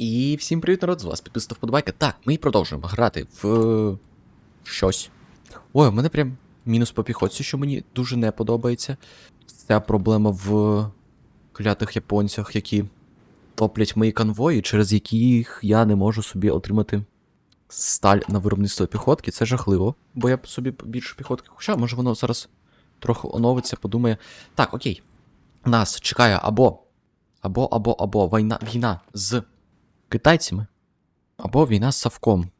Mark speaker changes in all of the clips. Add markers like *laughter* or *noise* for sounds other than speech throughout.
Speaker 1: І всім привіт, народ, з вас підписав вподобайка. Так, ми продовжуємо грати в щось. Ой, у мене прям мінус по піхоті, що мені дуже не подобається. Ця проблема в клятих японцях, які топлять мої конвої, через яких я не можу собі отримати сталь на виробництво піхотки. Це жахливо, бо я собі більше піхотки. Хоча, може, воно зараз трохи оновиться, подумає. Так, окей. Нас чекає або. Або, або, або війна, війна з китайцями, або війна з Савком.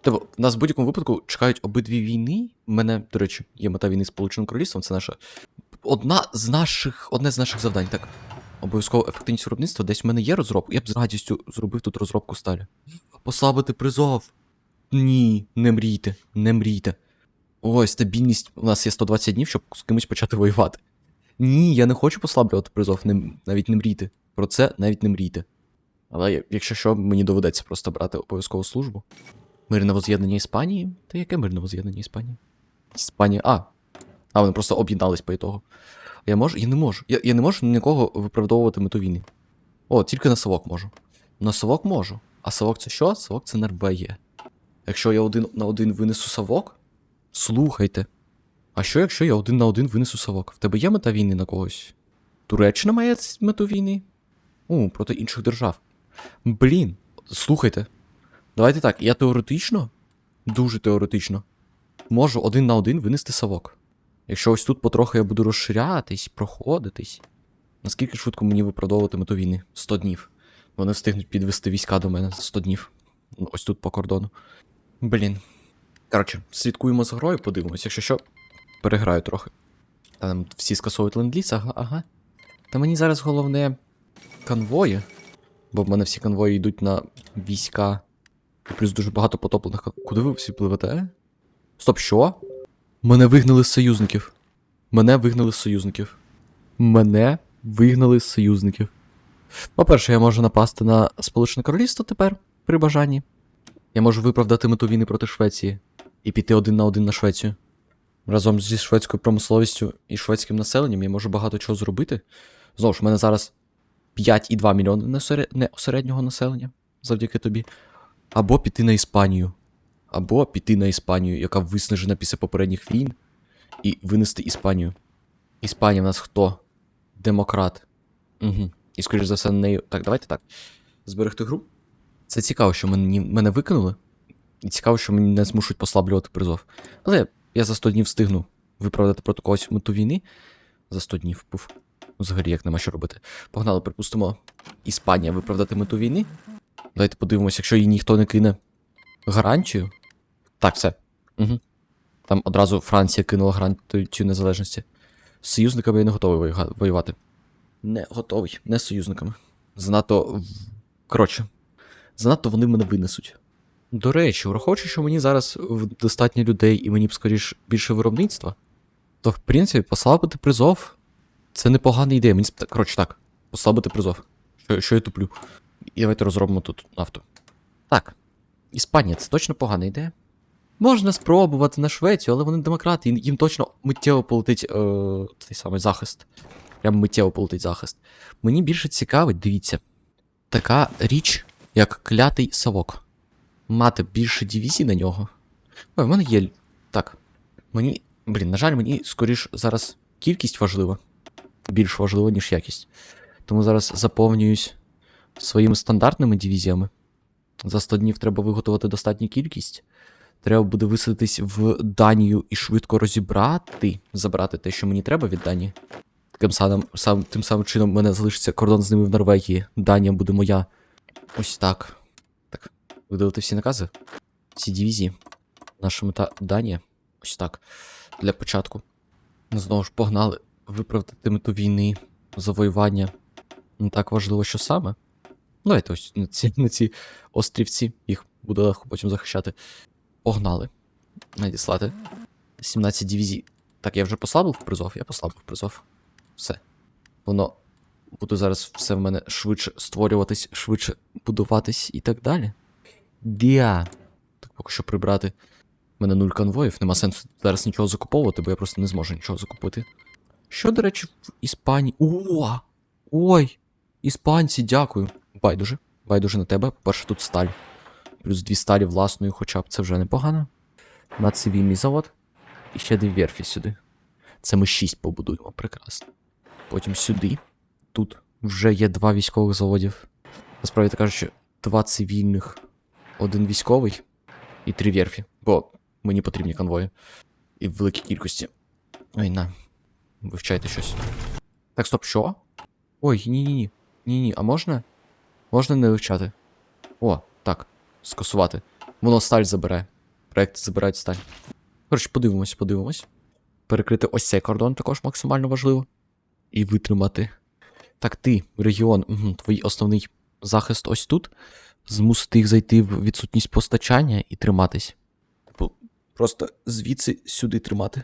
Speaker 1: Тобто, нас в будь-якому випадку чекають обидві війни. У мене, до речі, є мета війни з Сполученим Королівством, це наша. Одна з наших, одне з наших завдань. Так. Обов'язково ефективність виробництва. Десь в мене є розробка. Я б з радістю зробив тут розробку сталі. Послабити призов. Ні, не мрійте, не мрійте. Ой, стабільність. У нас є 120 днів, щоб з кимось почати воювати. Ні, я не хочу послаблювати призов, не, навіть не мрійте. Про це навіть не мрійте. Але якщо що, мені доведеться просто брати обов'язкову службу. Мирне воз'єднання Іспанії? Та яке мирне воз'єднання Іспанії? Іспанія. А. А, вони просто об'єднались по ітогу. Я можу? Я не можу. Я, я не можу нікого виправдовувати мету війни. О, тільки на совок можу. На совок можу. А совок це що? Совок це Норвегія. Якщо я один на один винесу совок, слухайте. А що, якщо я один на один винесу совок? В тебе є мета війни на когось? Туреччина має мету війни? У, проти інших держав. Блін, слухайте. Давайте так, я теоретично, дуже теоретично, можу один на один винести совок. Якщо ось тут потрохи я буду розширятись, проходитись. Наскільки швидко мені виправдовувати мету війни? 100 днів. Вони встигнуть підвести війська до мене за 100 днів. Ну, Ось тут по кордону. Блін. Коротше, слідкуємо за грою, подивимось, якщо що, переграю трохи. Там всі скасовують ленд-ліз, ага, ага. Та мені зараз головне конвої. Бо в мене всі конвої йдуть на війська. І плюс дуже багато потоплених. Куди ви всі пливете? Стоп, що? Мене вигнали з союзників. Мене вигнали з союзників. Мене вигнали з союзників. По-перше, я можу напасти на Сполучене Королівство тепер, при бажанні. Я можу виправдати мету війни проти Швеції і піти один на один на Швецію. Разом зі шведською промисловістю і шведським населенням я можу багато чого зробити. Знову ж, в мене зараз 5,2 мільйони середнього населення завдяки тобі. Або піти на Іспанію. Або піти на Іспанію, яка виснажена після попередніх війн, і винести Іспанію. Іспанія в нас хто? Демократ. Угу. І, скоріш за все, нею. Так, давайте так. Зберегти гру. Це цікаво, що мені, мене викинули. І цікаво, що мені не змушують послаблювати призов. Але я за 100 днів встигну виправдати проти когось мету війни. За 100 днів пуф. Взагалі, як нема що робити. Погнали, припустимо, Іспанія виправдати мету війни. Давайте подивимося, якщо їй ніхто не кине гарантію. Так, все. Угу. Там одразу Франція кинула гарантію незалежності. З союзниками я не готовий воювати. Не готовий, не з союзниками. Занадто. Коротше, занадто вони мене винесуть. До речі, враховуючи, що мені зараз достатньо людей і мені б скоріш більше виробництва, то в принципі послабити призов це непогана ідея. Мені сп- коротше так, послабити призов. Що, що я туплю? І давайте розробимо тут нафту. Так. Іспанія, це точно погана ідея. Можна спробувати на Швецію, але вони демократи, їм- точно миттєво полетить е, цей самий захист. Прям миттєво полетить захист. Мені більше цікавить, дивіться, така річ, як клятий совок. Мати більше дивізій на нього. Ой, в мене є. Так. Мені. Блін, на жаль, мені скоріш зараз кількість важлива. Більш важлива, ніж якість. Тому зараз заповнююсь своїми стандартними дивізіями. За 100 днів треба виготовити достатню кількість. Треба буде висадитись в Данію і швидко розібрати, забрати те, що мені треба від Данії. Таким самим, сам, тим самим чином в мене залишиться кордон з ними в Норвегії. Данія буде моя. Ось так. Так, видалити всі накази. Всі дивізії. Наша мета Данія. Ось так. Для початку. Знову ж погнали виправдати мету війни, завоювання. Не так важливо, що саме. Ну, Давайте ось на ці, на ці острівці, їх буде легко потім захищати. Погнали. Надіслати. 17 дивізій. Так, я вже послабив призов, я послабив призов. Все. Воно буде зараз все в мене швидше створюватись, швидше будуватись і так далі. Діа. Так поки що прибрати. У мене нуль конвоїв, нема сенсу зараз нічого закуповувати, бо я просто не зможу нічого закупити. Що, до речі, в Іспанії. О! Ой! Іспанці, дякую. Байдуже. байдуже на тебе. По-перше, тут сталь. Плюс дві сталі власною, хоча б це вже непогано. На цивільний завод. І ще дві верфі сюди. Це ми шість побудуємо, прекрасно. Потім сюди. Тут вже є два військових заводів. Насправді так кажучи, два цивільних, один військовий і три верфі. Бо мені потрібні конвої. І в великій кількості. Ой, на. Вивчайте щось. Так, стоп, що? Ой, ні-ні-ні. Ні-ні, а можна? Можна не вивчати. О, так. Скасувати. Воно сталь забере. Проекти забирають сталь. Коротше, подивимось, подивимось. Перекрити ось цей кордон також максимально важливо. І витримати. Так, ти, регіон, твій основний захист ось тут. Змусити їх зайти в відсутність постачання і триматись. Типу, просто звідси сюди тримати.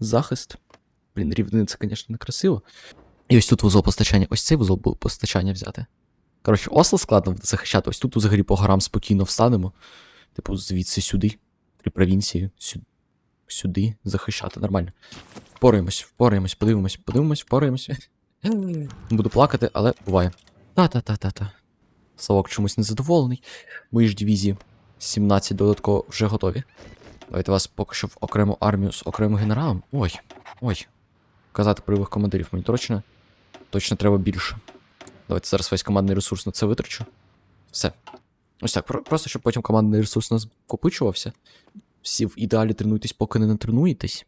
Speaker 1: Захист. Блін, рівнини це, звісно, не красиво. І ось тут вузол постачання. Ось цей вузол постачання взяти. Коротше, Осло складно буде захищати. Ось тут взагалі по горам спокійно встанемо. Типу, звідси сюди. Три провінції. Сюди, сюди захищати. Нормально. Впораємось, впораємось, подивимось, подивимось, впораємось. *laughs* Буду плакати, але буває. Та-та-та-та-та. Савок чомусь незадоволений. Мої ж дивізії 17 додатково вже готові. Давайте вас поки що в окрему армію з окремим генералом. Ой, ой. Казати бойових командирів мені точно. Точно треба більше. Давайте зараз весь командний ресурс на це витрачу. Все. Ось так, просто щоб потім командний ресурс нас копичувався. Всі в ідеалі тренуйтесь, поки не натренуєтесь.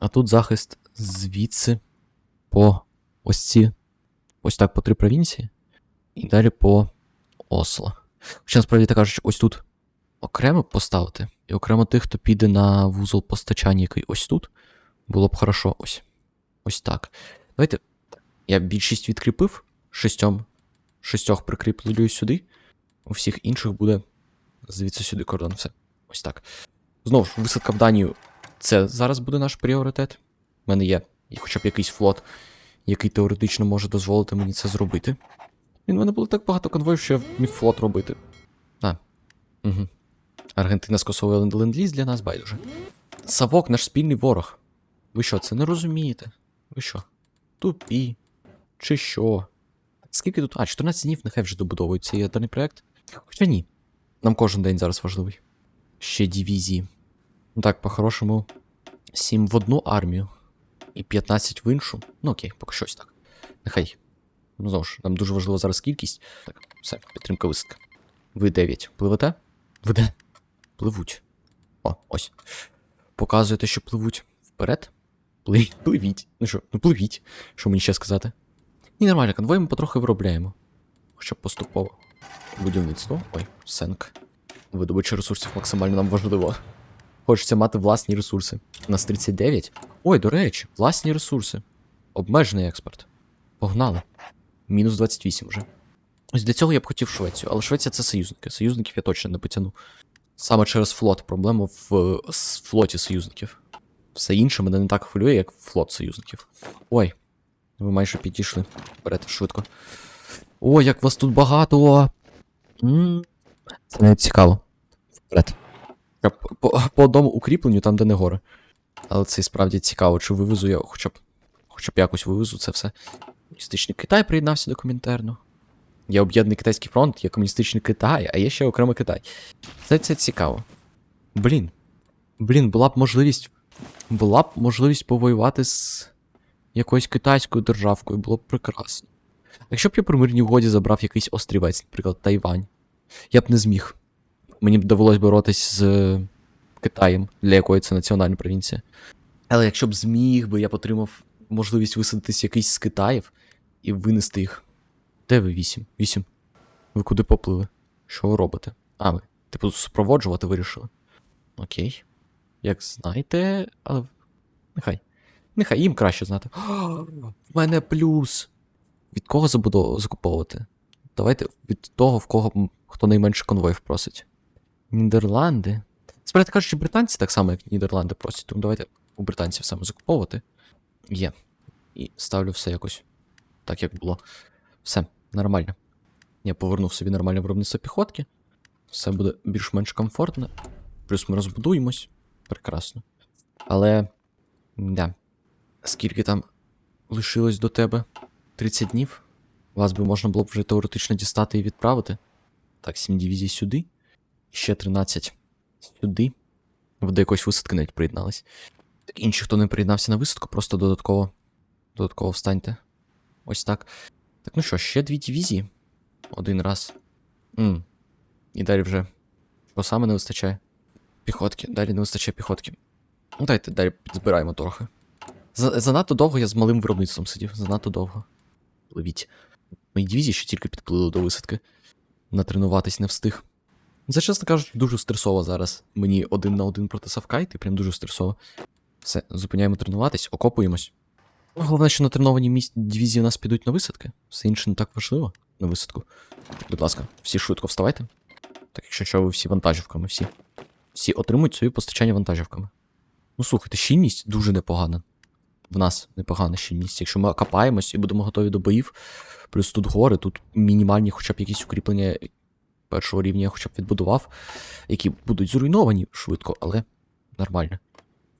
Speaker 1: А тут захист звідси по ось ці. Ось так по три провінції. І далі по Осло. Хоча насправді так кажучи, ось тут окремо поставити, і окремо тих, хто піде на вузол постачання, який ось тут, було б хорошо. Ось. Ось так. Давайте. Я більшість відкріпив шістьом. Шістьох прикріплюю сюди. У всіх інших буде звідси сюди кордон. Все. Ось так. Знову ж, висадка в Данію. Це зараз буде наш пріоритет. У мене є хоча б якийсь флот, який теоретично може дозволити мені це зробити. Він в мене було так багато конвоїв, що я міг флот робити. А. Угу. Аргентина скасовує ленд-ліз для нас байдуже. Савок наш спільний ворог. Ви що, це не розумієте? Ви що? Тупі? Чи що? Скільки тут? А, 14 днів нехай вже добудовують цей ядерний проект. Хоча ні. Нам кожен день зараз важливий. Ще дивізії. Ну так, по-хорошому, 7 в одну армію і 15 в іншу. Ну окей, поки щось так. Нехай. Ну знову ж, нам дуже важлива зараз кількість. Так, все, підтримка висадка. Ви 9. Пливете? Ви де? Пливуть. О, ось. Показуєте, що пливуть вперед. Пли- Пливіть. Ну що, ну пливіть. Що мені ще сказати? Ні, нормально, конвой ми потрохи виробляємо. Хоча б поступово. Будівництво. Ой, сенк. Видобича ресурсів максимально нам важливо. Хочеться мати власні ресурси. У нас 39. Ой, до речі, власні ресурси. Обмежений експорт. Погнали. Мінус 28 вже. Ось для цього я б хотів Швецію, але Швеція це союзники. Союзників я точно не потягну. Саме через флот. Проблема в е, с- флоті союзників. Все інше мене не так хвилює, як флот союзників. Ой, ви майже підійшли. Вперед, швидко. О, як вас тут багато. Це навіть цікаво. Вперед. Хоча По, по одному укріпленню, там, де не гори. Але це і справді цікаво, чи вивезу я хоча б, хоча б якось вивезу це все. Комуністичний Китай приєднався до Комінтерну. Є об'єднаний китайський фронт, є комуністичний Китай, а є ще окремий Китай. Це, це цікаво. Блін. Блін, була б можливість. Була б можливість повоювати з якоюсь китайською державкою, було б прекрасно. Якщо б я при мирній угоді забрав якийсь острівець, наприклад, Тайвань, я б не зміг. Мені б довелось боротись з Китаєм, для якої це національна провінція. Але якщо б зміг би, я б отримав можливість висадитись якийсь з Китаїв і винести їх. Де ви вісім? Вісім. Ви куди поплили? Що ви робите? А, ви, типу, супроводжувати вирішили. Окей. Як знаєте, але. Нехай. Нехай їм краще знати. *gasps* В мене плюс. Від кого забудову закуповувати? Давайте від того, в кого хто найменше конвоїв просить. Нідерланди. Справді кажучи, британці так само, як Нідерланди просять, тому давайте у британців саме закуповувати. Є. І ставлю все якось так, як було. Все, нормально. Я повернув собі нормальне виробництво піхотки. Все буде більш-менш комфортно. Плюс ми розбудуємось. Прекрасно. Але. Да. Скільки там лишилось до тебе? 30 днів? Вас би можна було б вже теоретично дістати і відправити. Так, 7 дивізій сюди. Ще 13 сюди. Ви до якоїсь висадки навіть приєднались. Так, інші, хто не приєднався на висадку, просто додатково. Додатково встаньте. Ось так. Так, ну що, ще дві дивізії. Один раз. м І далі вже. Що саме не вистачає? Піхотки. Далі не вистачає піхотки. Ну, дайте далі підзбираємо трохи. За- Занадто довго я з малим виробництвом сидів. Занадто довго. Пливіть. Мої дивізії ще тільки підплили до висадки. Натренуватись не встиг. Це, чесно кажучи, дуже стресово зараз. Мені один на один проти Савка йти, прям дуже стресово. Все, зупиняємо тренуватись, окопуємось. Головне, що натреновані місць дивізії у нас підуть на висадки. Все інше не так важливо на висадку. Будь ласка, всі швидко вставайте. Так, якщо що, ви всі вантажівками, всі. Всі отримують свої постачання вантажівками. Ну слухайте, щільність дуже непогана. В нас непогана щільність. Якщо ми окопаємось і будемо готові до боїв, плюс тут гори, тут мінімальні хоча б якісь укріплення першого рівня я хоча б відбудував, які будуть зруйновані швидко, але нормально.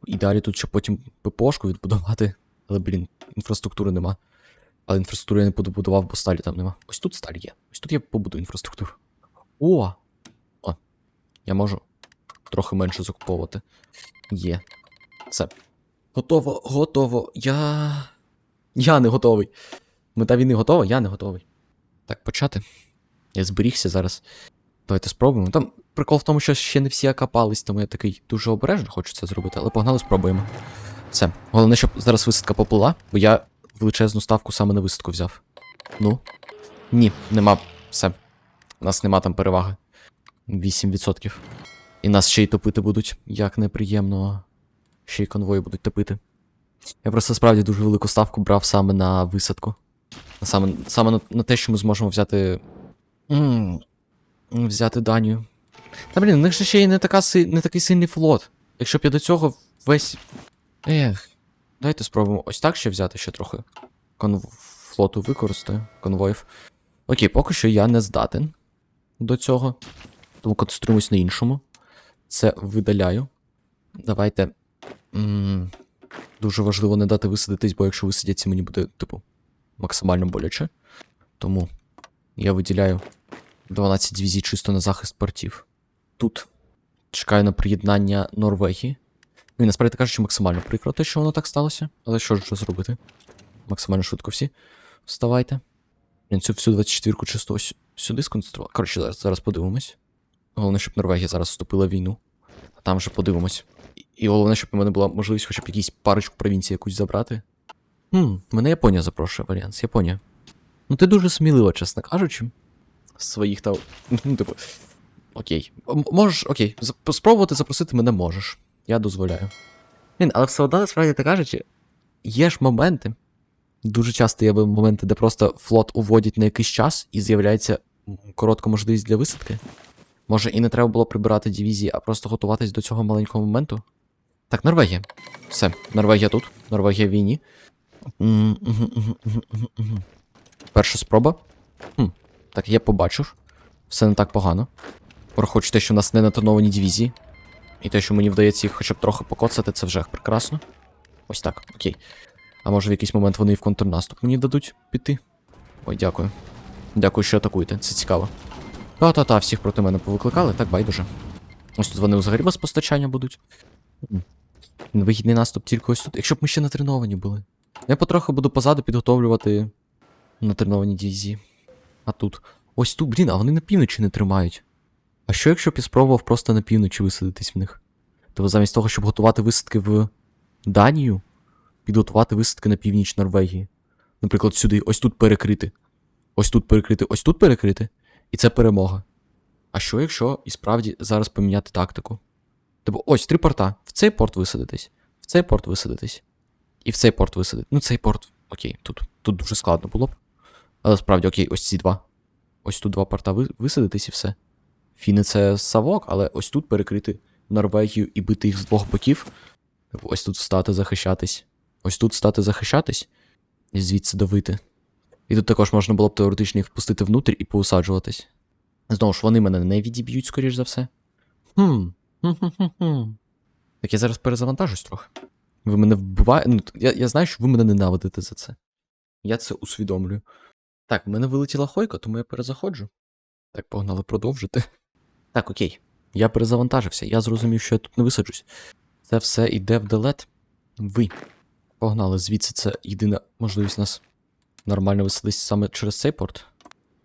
Speaker 1: І далі тут ще потім ППОшку відбудувати. Але, блін, інфраструктури нема. Але інфраструктуру я не побудував, бо сталі там нема. Ось тут сталь є. Ось тут я побудую інфраструктуру. О! О! Я можу трохи менше закуповувати. Є. Все. Готово, готово. Я. Я не готовий. Мета війни готова, я не готовий. Так, почати. Я зберігся зараз. Давайте спробуємо. Там прикол в тому, що ще не всі окопались, тому я такий дуже обережно хочу це зробити, але погнали, спробуємо. Все. Головне, щоб зараз висадка поплила, бо я величезну ставку саме на висадку взяв. Ну. Ні, нема. Все. У нас нема там переваги. 8%. І нас ще й топити будуть. Як неприємно. Ще й конвої будуть топити. Я просто справді дуже велику ставку брав саме на висадку. Саме, саме на, на те, що ми зможемо взяти. м, взяти Данію. Та блін, у них же ще й не, така, не такий сильний флот. Якщо б я до цього весь. Ех. Давайте спробуємо ось так ще взяти ще трохи. Конв... флоту використаю, конвоїв. Окей, поки що я не здатен до цього. Тому концентруємось на іншому. Це видаляю. Давайте. м, Дуже важливо не дати висадитись, бо якщо висадяться, мені буде, типу, максимально боляче. Тому я виділяю 12 дивізій чисто на захист портів. Тут чекаю на приєднання Норвегії. Ну і насправді кажучи, максимально прикро те, що воно так сталося. Але що ж зробити? Максимально швидко всі. Вставайте. Цю всю 24-ку чисто сюди сконцентрував. Коротше, зараз, зараз подивимось. Головне, щоб Норвегія зараз вступила в війну. А там вже подивимось. І, головне, щоб у мене була можливість хоча б якісь парочку провінцій якусь забрати. Хм, мене Японія запрошує альянс. Японія. Ну ти дуже смілива, чесно кажучи. Своїх та. Ну, типу. Окей. Можеш, окей. Спробувати запросити мене можеш. Я дозволяю. Блін, але все одно, насправді так кажучи, є ж моменти. Дуже часто є моменти, де просто флот уводять на якийсь час і з'являється коротка можливість для висадки. Може, і не треба було прибирати дивізії, а просто готуватись до цього маленького моменту. Так, Норвегія. Все, Норвегія тут. Норвегія в війні. Перша спроба. Хм. Так, я побачив. Все не так погано. Враховуючи те, що в нас не натреновані дивізії. І те, що мені вдається їх хоча б трохи покоцати, це вже прекрасно. Ось так, окей. А може в якийсь момент вони і в контрнаступ мені дадуть піти? Ой, дякую. Дякую, що атакуєте, це цікаво. Та-та-та, всіх проти мене повикликали, так байдуже. Ось тут вони взагалі без постачання будуть. Вигідний наступ тільки ось тут. Якщо б ми ще натреновані були. Я потроху буду позаду підготовлювати натреновані дивізії. А тут. Ось тут, блін, а вони на півночі не тримають. А що якщо б я спробував просто на півночі висадитись в них? Тобто замість того, щоб готувати висадки в Данію, підготувати висадки на північ Норвегії. Наприклад, сюди, ось тут перекрити. Ось тут перекрити, ось тут перекрити. І це перемога. А що якщо і справді зараз поміняти тактику? Тобто, ось три порта. В цей порт висадитись, в цей порт висадитись. І в цей порт висадити. Ну, цей порт. Окей, тут, тут дуже складно було б. Але справді, окей, ось ці два. Ось тут два порта висадитись і все. Фіни це Савок, але ось тут перекрити Норвегію і бити їх з двох боків. Типу, Ось тут встати захищатись. Ось тут встати захищатись. І звідси давити. І тут також можна було б теоретично їх впустити внутрі і поусаджуватись. Знову ж, вони мене не відіб'ють, скоріш за все. Хм. Так я зараз перезавантажусь трохи. Ви мене вбиваєте. Ну, я, я знаю, що ви мене ненавидите за це. Я це усвідомлюю. Так, в мене вилетіла хойка, тому я перезаходжу. Так, погнали продовжити. Так, окей. Я перезавантажився, я зрозумів, що я тут не висаджусь. Це все йде в делет. Ви. Погнали, звідси це єдина можливість нас нормально висадитись саме через цей порт.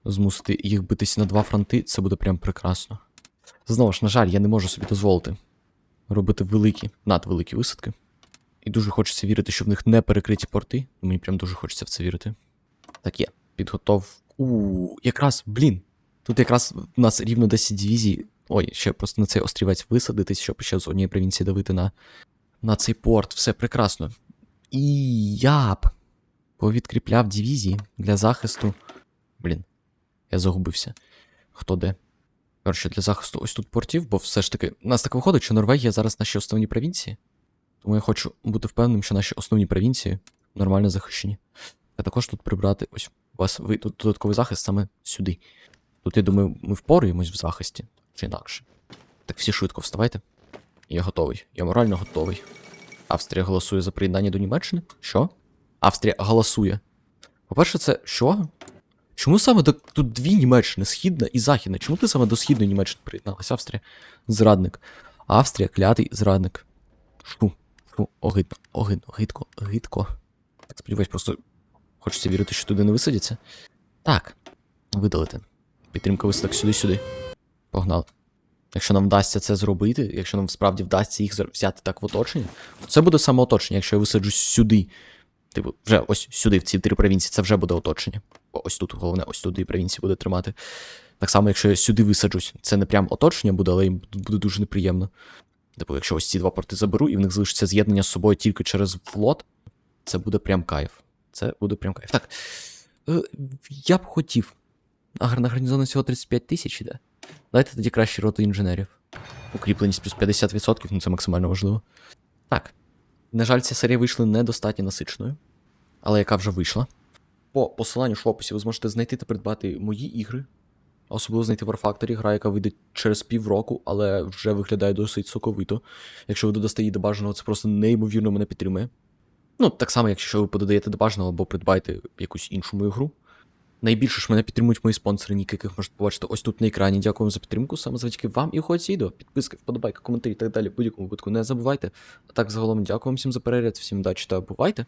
Speaker 1: Змусити їх битись на два фронти, це буде прям прекрасно. Знову ж, на жаль, я не можу собі дозволити робити великі, надвеликі висадки. І дуже хочеться вірити, що в них не перекриті порти. Мені прям дуже хочеться в це вірити. Так є, підготов. У, якраз, блін. Тут якраз у нас рівно 10 дивізій. Ой, ще просто на цей острівець висадитись, щоб ще з однієї провінції давити на, на цей порт. Все прекрасно. І я б повідкріпляв дивізії для захисту. Блін, я загубився. Хто де? Коротше, для захисту ось тут портів, бо все ж таки, у нас так виходить, що Норвегія зараз наші основні провінції. Тому я хочу бути впевненим, що наші основні провінції нормально захищені. А також тут прибрати ось у вас ви тут додатковий захист саме сюди. Тут, я думаю, ми впораємось в захисті, чи інакше. Так всі швидко вставайте. Я готовий. Я морально готовий. Австрія голосує за приєднання до Німеччини? Що? Австрія голосує. По-перше, це що? Чому саме до тут дві Німеччини, східна і західна? Чому ти саме до східної Німеччини приєдналась? Австрія зрадник. Австрія клятий зрадник. Фу, фу, огидно, огидно, гидко, гидко. Так, сподіваюсь, просто хочеться вірити, що туди не висадяться. Так, видалити. Підтримка висадок сюди-сюди. Погнали. Якщо нам вдасться це зробити, якщо нам справді вдасться їх взяти так в оточення, то це буде саме оточення, якщо я висаджусь сюди. Типу, вже ось сюди, в ці три провінції, це вже буде оточення. Ось тут, головне, ось туди провінції буде тримати. Так само, якщо я сюди висаджусь, це не прям оточення буде, але їм буде дуже неприємно. Типу, якщо ось ці два порти заберу, і в них залишиться з'єднання з собою тільки через флот, це буде прям кайф. Це буде прям кайф. Так. Е, я б хотів. А на гарнізону всього 35 тисяч іде. Дайте тоді краще роту інженерів. Укріпленість плюс 50%, ну це максимально важливо. Так. На жаль, ця серія вийшла недостатньо насиченою, але яка вже вийшла. По посиланню в описі ви зможете знайти та придбати мої ігри. Особливо знайти War Factory, гра, яка вийде через півроку, але вже виглядає досить соковито. Якщо ви додасте її до бажаного, це просто неймовірно мене підтримує. Ну, так само, якщо ви подаєте до бажаного або придбаєте якусь іншу мою гру. Найбільше ж мене підтримують мої спонсори, ніки, яких можете побачити ось тут на екрані. Дякую вам за підтримку. Саме завдяки вам і ходять відео. Підписки, вподобайки, коментарі і так далі. В будь-якому випадку не забувайте. А так загалом дякую вам всім за перегляд, всім удачі та бувайте.